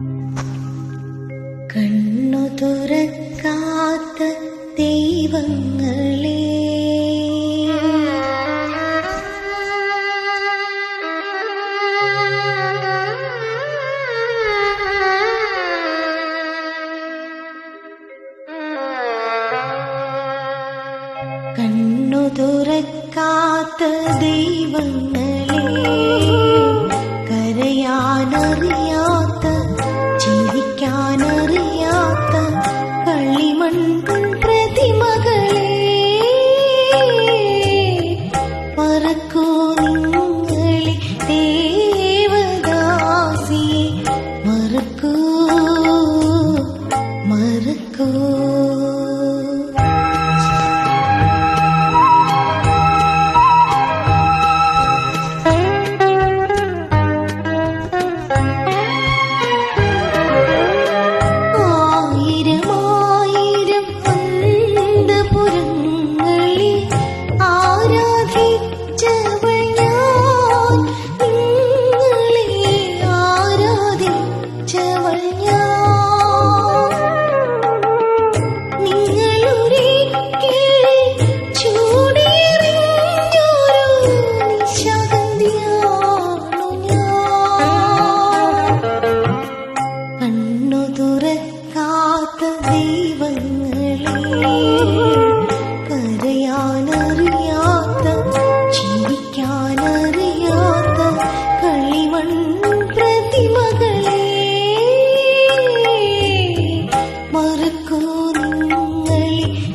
കണ്ണു തുറക്കാത്ത ദൈവങ്ങളെ. കണ്ണു തുറക്കാത്ത ദൈവങ്ങളെ. കരയാനറിയാ cool.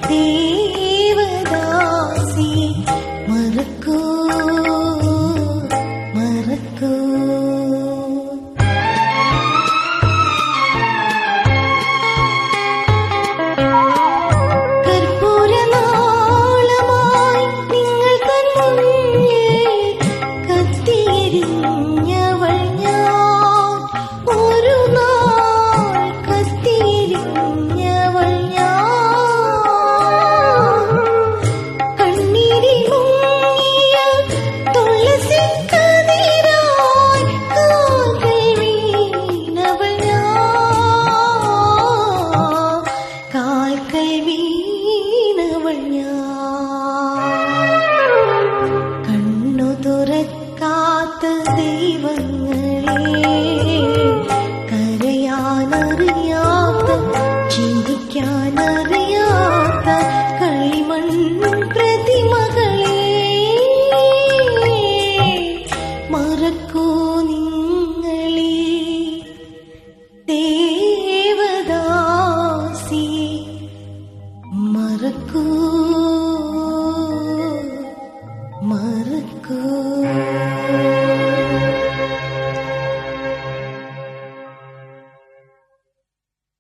see. തുറക്കാത്ത ദൈവങ്ങളെ കരയാനറിയാത്ത ചിന്തിക്കാനറിയാത്ത കളിമൺ പ്രതിമകളെ മറക്കൂ നിങ്ങളെ. ദേവദാസിയെ മറക്കൂ